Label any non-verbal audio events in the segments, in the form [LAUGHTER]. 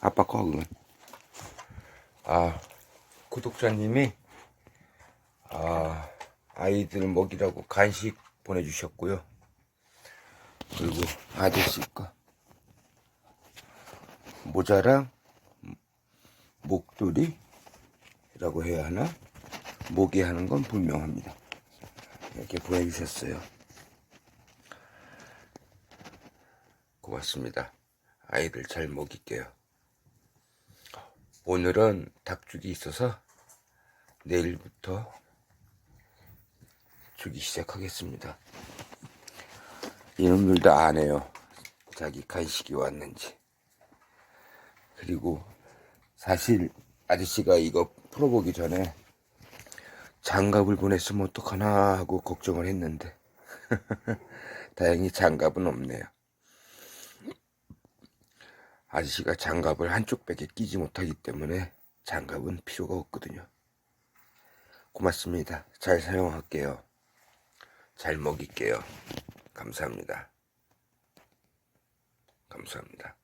아빠 거 그건. 아 구독자님이 아 아이들 먹이라고 간식 보내주셨고요. 그리고 아저씨 거 모자랑 목도리라고 해야 하나? 목이 하는 건 분명합니다. 이렇게 보내주셨어요. 고맙습니다. 아이들 잘 먹일게요. 오늘은 닭죽이 있어서 내일부터 주기 시작하겠습니다. 이놈들도 안 해요. 자기 간식이 왔는지. 그리고 사실 아저씨가 이거 풀어보기 전에 장갑을 보냈으면 어떡하나 하고 걱정을 했는데 [LAUGHS] 다행히 장갑은 없네요. 아저씨가 장갑을 한쪽 백에 끼지 못하기 때문에 장갑은 필요가 없거든요. 고맙습니다. 잘 사용할게요. 잘 먹일게요. 감사합니다. 감사합니다.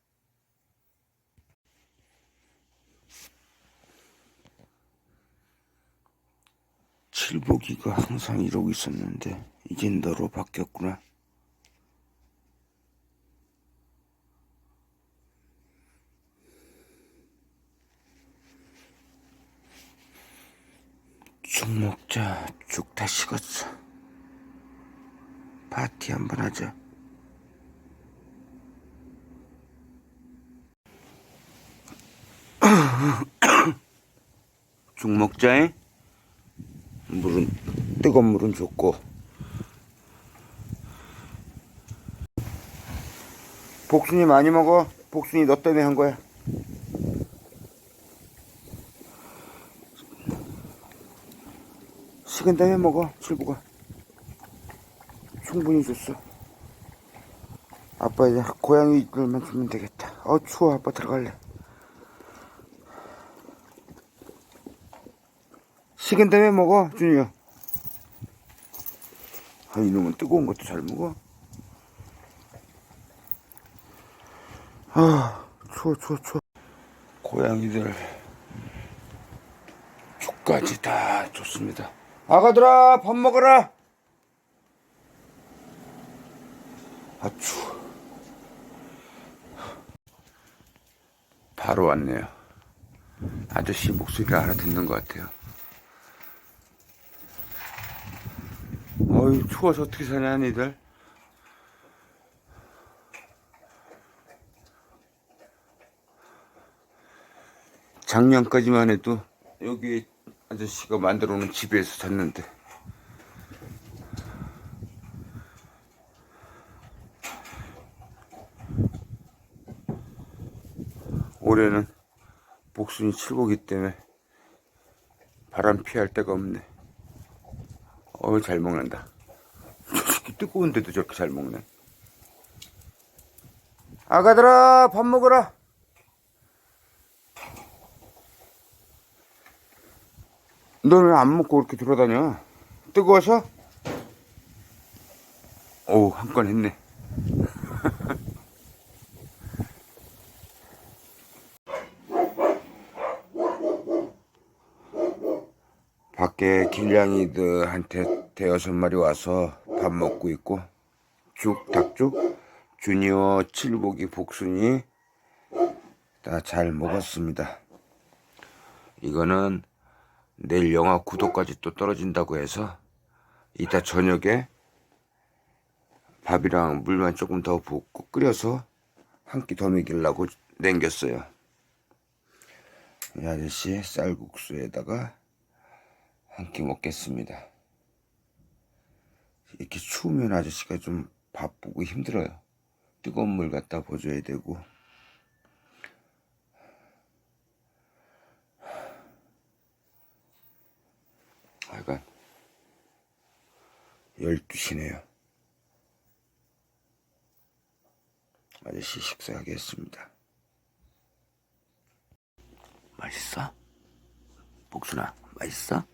칠보기가 항상 이러고 있었는데 이젠 너로 바뀌었구나. 죽 먹자. 죽 다 식었어. 파티 한번 하자. [COUGHS] 죽 먹자잉. 물은 뜨거운 물은 좋고. 복순이 많이 먹어. 복순이 너 때문에 한 거야. 식은 다음에 먹어, 칠부가. 충분히 줬어. 아빠 이제 고양이들만 주면 되겠다. 어, 추워. 아빠 들어갈래. 식은 다음에 먹어, 준이야. 아, 이놈은 뜨거운 것도 잘 먹어. 아, 추워, 추워, 추워. 고양이들, 죽까지 다 좋습니다. 아가들아, 밥 먹어라! 아, 추워. 바로 왔네요. 아저씨 목소리를 알아듣는 것 같아요. 어이, 추워서 어떻게 사냐, 니들? 작년까지만 해도 여기 아저씨가 만들어 놓은 집에서 잤는데 올해는 복순이 칠보기 때문에 바람 피할 데가 없네. 어우 잘 먹는다. 뜨거운데도 저렇게 잘 먹네. 아가들아 밥 먹어라. 너는 안 먹고 이렇게 돌아다녀? 뜨거워서? 오, 한 건 했네. [LAUGHS] 밖에 길냥이들한테 대여섯 마리 와서 밥 먹고 있고, 죽, 닭죽, 주니어, 칠복이, 복순이 다 잘 먹었습니다. 이거는 내일 영화 구독까지 또 떨어진다고 해서 이따 저녁에 밥이랑 물만 조금 더 붓고 끓여서 한 끼 더 먹이려고 냉겼어요. 이 아저씨 쌀국수에다가 한 끼 먹겠습니다. 이렇게 추우면 아저씨가 좀 바쁘고 힘들어요. 뜨거운 물 갖다 보줘야 되고 하여간 12시네요. 아저씨 식사하겠습니다. 맛있어? 복순아, 맛있어?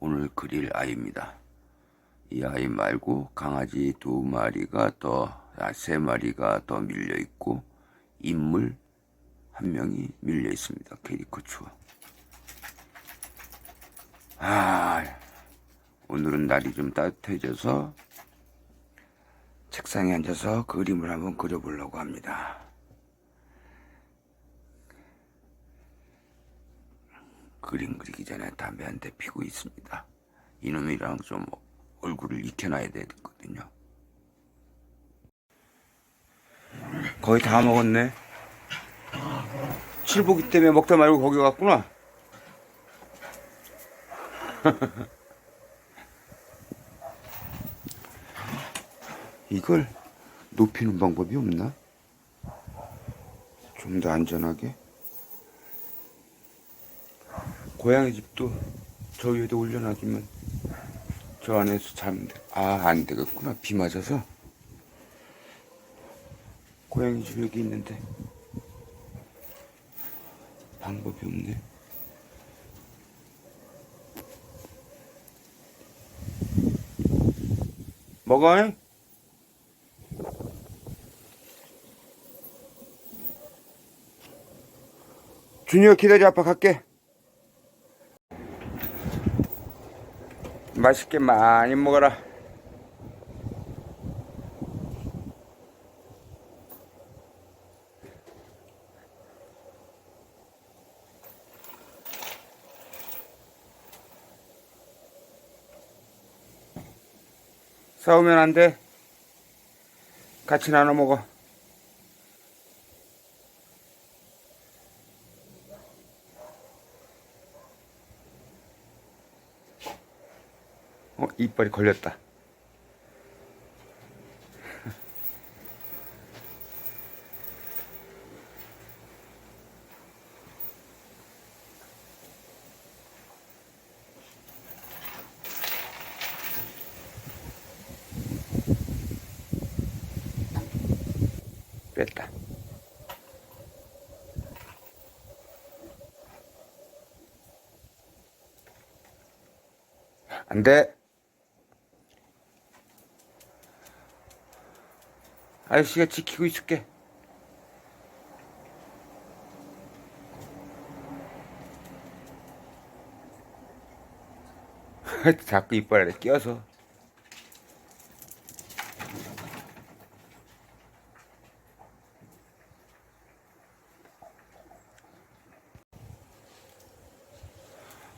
오늘 그릴 아이입니다. 이 아이 말고 강아지 두 마리가 더 아, 세 마리가 더 밀려 있고 인물 한 명이 밀려 있습니다. 캐리커처. 아, 오늘은 날이 좀 따뜻해져서 책상에 앉아서 그림을 한번 그려보려고 합니다. 그림 그리기 전에 담배 한 대 피고 있습니다. 이놈이랑 좀 얼굴을 익혀놔야 되거든요. 거의 다 먹었네. 칠보기 때문에 먹다 말고 거기 갔구나. [LAUGHS] 이걸 높이는 방법이 없나? 좀 더 안전하게. 고양이 집도 저 위에다 올려놔주면 저 안에서 돼. 아, 안 되겠구나. 비 맞아서. 고양이 집 여기 있는데. 방법이 없네. 먹어? 잉? 준이가 기다려 아빠 갈게. 맛있게 많이 먹어라. 싸우면 안 돼. 같이 나눠 먹어. 어, 이빨이 걸렸다. 뺐다. 안 돼. 아저씨가 지키고 있을게. [LAUGHS] 자꾸 이빨에 껴서.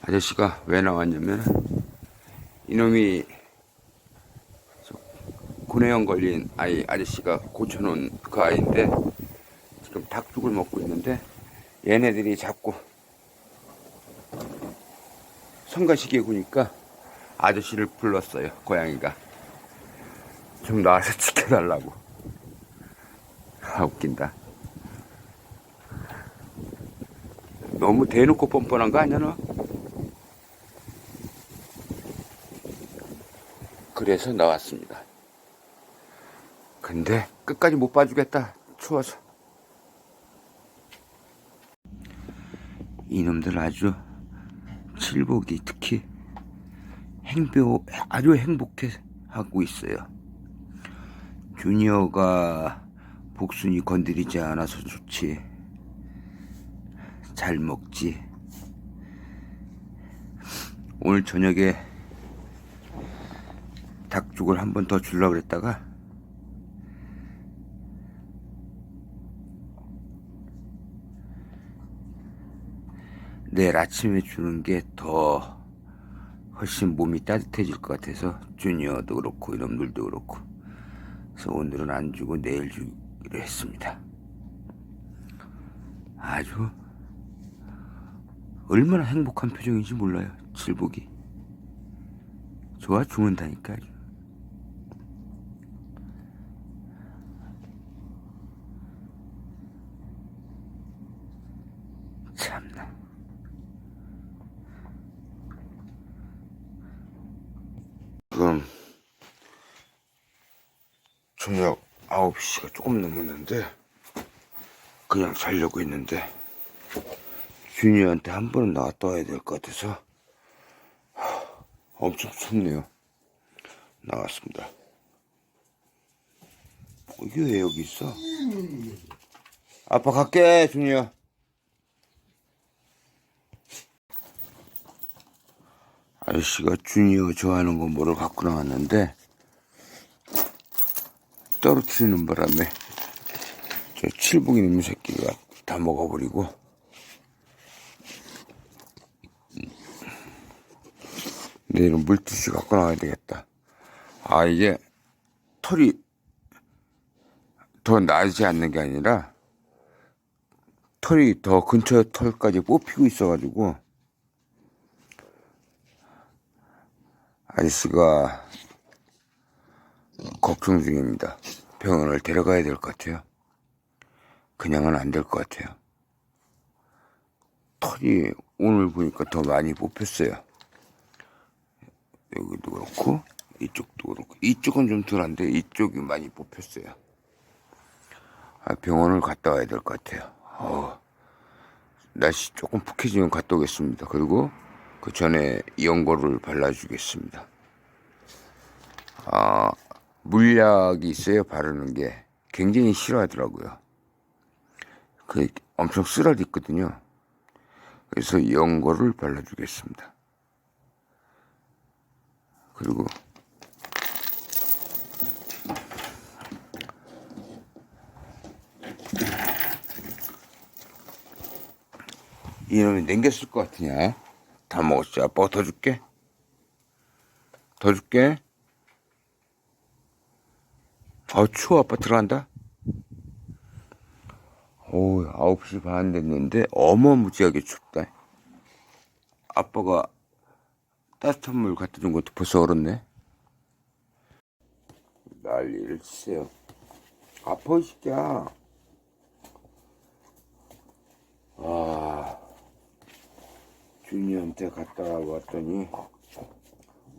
아저씨가 왜 나왔냐면 이놈이 저 구내염 걸린 아이 아저씨가 고쳐놓은 그 아이인데 지금 닭죽을 먹고 있는데 얘네들이 자꾸 성가시게 구니까 아저씨를 불렀어요 고양이가. 좀 나와서 지켜달라고. 아 웃긴다. 너무 대놓고 뻔뻔한 거 아니야 너? 그래서 나왔습니다. 근데 끝까지 못 봐주겠다. 추워서. 이놈들 아주 칠복이 특히 행보 아주 행복해 하고 있어요. 주니어가 복순이 건드리지 않아서 좋지. 잘 먹지. 오늘 저녁에 닭죽을 한 번 더 주려고 그랬다가 내일 아침에 주는 게 더 훨씬 몸이 따뜻해질 것 같아서 주니어도 그렇고 이놈들도 그렇고 그래서 오늘은 안 주고 내일 주기로 했습니다. 아주 얼마나 행복한 표정인지 몰라요. 칠복이 좋아 죽는다니까 아주. 참나. 지금 저녁 9시가 조금 넘었는데 그냥 자려고 했는데 준이한테 한 번은 나갔다 와야 될 것 같아서 하, 엄청 춥네요. 나왔습니다. 이게 왜 여기 있어? 아빠 갈게, 준이야. 아저씨가 준이가 좋아하는 거 뭐를 갖고 나왔는데, 떨어뜨리는 바람에, 저 칠복이 있는 새끼가 다 먹어버리고, 내일은 물티슈 갖고 나와야 되겠다. 아, 이게 털이 더 나지 않는 게 아니라 털이 더 근처 털까지 뽑히고 있어가지고 아저씨가 걱정 중입니다. 병원을 데려가야 될 것 같아요. 그냥은 안 될 것 같아요. 털이 오늘 보니까 더 많이 뽑혔어요. 여기도 그렇고 이쪽도 그렇고 이쪽은 좀 덜한데 이쪽이 많이 뽑혔어요. 아, 병원을 갔다 와야 될 것 같아요. 어, 날씨 조금 푹해지면 갔다 오겠습니다. 그리고 그 전에 연고를 발라주겠습니다. 아, 물약이 있어요. 바르는 게 굉장히 싫어하더라고요. 그 엄청 쓰라리 있거든요. 그래서 연고를 발라주겠습니다. 그리고 이놈이 냉겼을 것 같으냐? 다 먹었지. 아빠가 더 줄게. 더 줄게. 아, 추워. 아빠 들어간다. 오, 9시 반 됐는데 어마무지하게 춥다. 아빠가 따뜻한 물 갖다 준 것도 벌써 얼었네. 난리를 치세요. 아파, 이 새끼야. 아, 준이한테 갔다 왔더니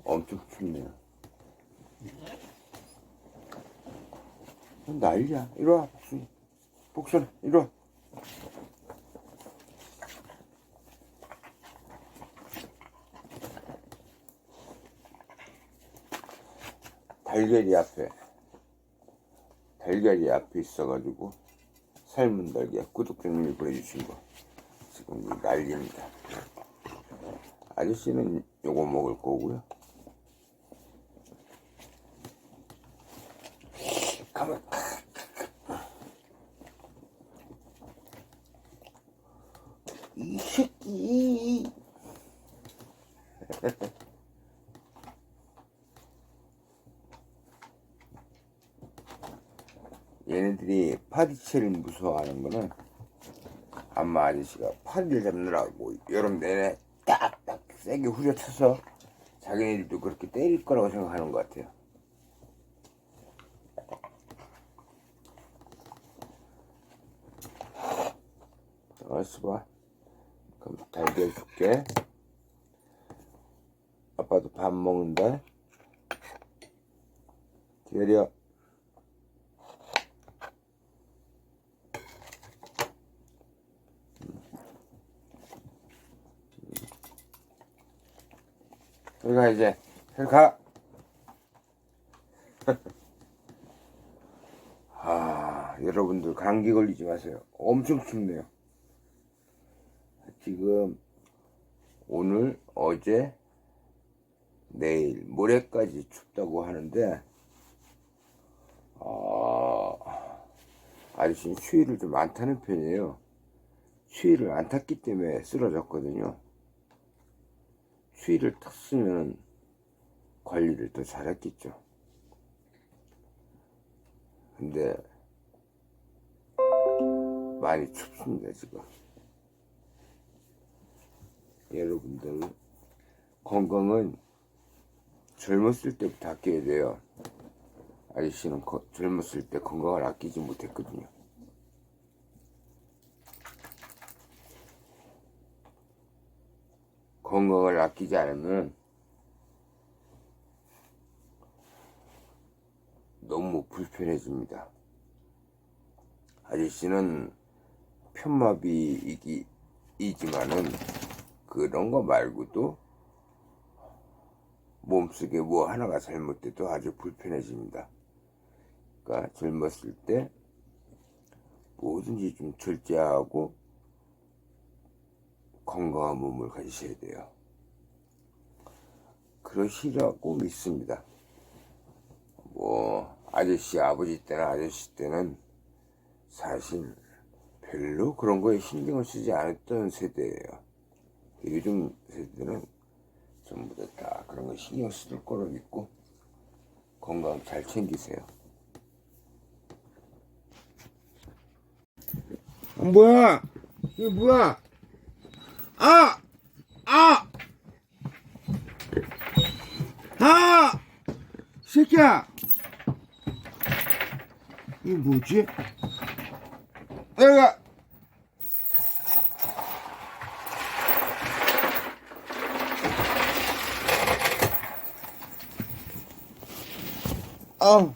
엄청 춥네요. 난리야. 이리 와, 복순이. 복순아, 이리 와. 달걀이 앞에 달걀이 앞에 있어가지고 삶은 달걀 구독자님이 보내주신 거 지금 난리입니다 아저씨는 요거 먹을 거고요. 가만. 이 새끼. [LAUGHS] 얘네들이 파리채를 무서워하는 거는 아마 아저씨가 파리를 잡느라고 여름 내내 세게 후려쳐서 자기네들도 그렇게 때릴 거라고 생각하는 것 같아요. 알았어 봐. 그럼 달걀 줄게. 아빠도 밥 먹는다. 기다려. 저리 가 이제 가. [LAUGHS] 아 여러분들 감기 걸리지 마세요. 엄청 춥네요. 지금 오늘 어제 내일 모레까지 춥다고 하는데 아 아저씨는 추위를 좀 안 타는 편이에요. 추위를 안 탔기 때문에 쓰러졌거든요. 추위를 탔으면 관리를 더 잘했겠죠. 근데 많이 춥습니다 지금. 여러분들 건강은 젊었을 때부터 아껴야 돼요. 아저씨는 거- 젊었을 때 건강을 아끼지 못했거든요. 건강을 아끼지 않으면 너무 불편해집니다. 아저씨는 편마비이지만은 그런 거 말고도 몸속에 뭐 하나가 잘못돼도 아주 불편해집니다. 그러니까 젊었을 때 뭐든지 좀 절제하고 건강한 몸을 가지셔야 돼요. 그러시라고 믿습니다. 뭐 아저씨 아버지 때나 아저씨 때는 사실 별로 그런 거에 신경을 쓰지 않았던 세대예요. 요즘 세대는 전부 다, 다 그런 거 신경 쓸 거로 믿고 건강 잘 챙기세요. 어, 뭐야? 이거 뭐야? 아! 아! 아! 이 새끼야! 이거 뭐지? 내가 아,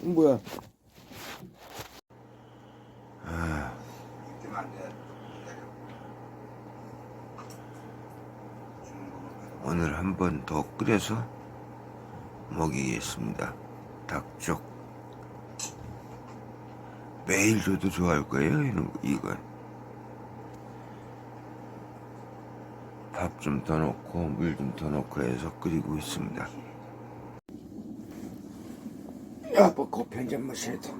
이거 뭐야? 오늘 한 번 더 끓여서 먹이겠습니다. 닭쪽. 매일 줘도 좋아할 거예요, 이건. 밥 좀 더 넣고, 물 좀 더 넣고 해서 끓이고 있습니다. 야, 뭐 커피 한잔 마셔야 돼.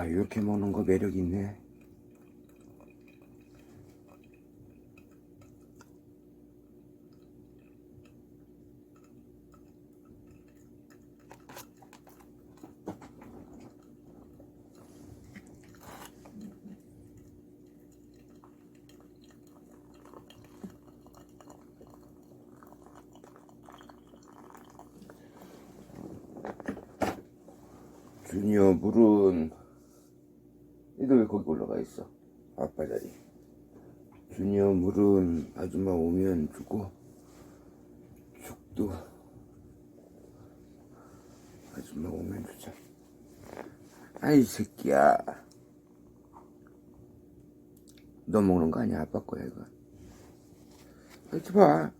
아, 이렇게 먹는 거 매력 있네. 주니어 물은 얘도 왜 거기 올라가 있어? 아빠 자리. 주니어 물은 아줌마 오면 주고 죽도 아줌마 오면 주자. 아이 새끼야. 너 먹는 거 아니야? 아빠 거야 이거. 이렇게 봐.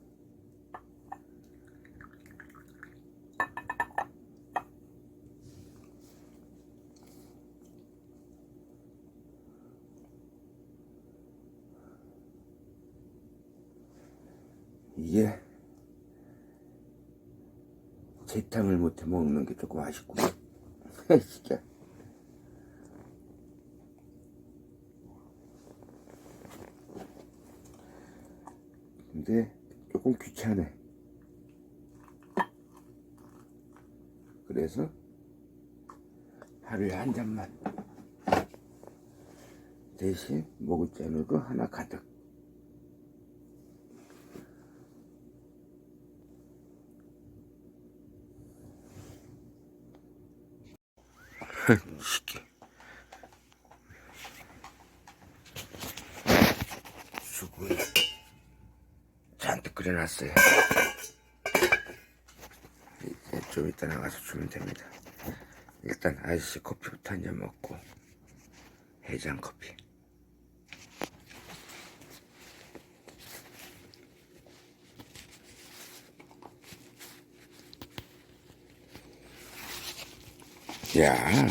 이게 재탕을 못해 먹는 게 조금 아쉽고 진짜 [LAUGHS] 근데 조금 귀찮아. 그래서 하루에 한 잔만 대신 먹을 잔으로 하나 가득 시키. 죽을 잔뜩 끓여놨어요. 이제 좀 이따 나가서 주면 됩니다. 일단 아이스 커피부터 한 잔 먹고 해장 커피. 야,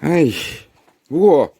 아이씨, 무거워.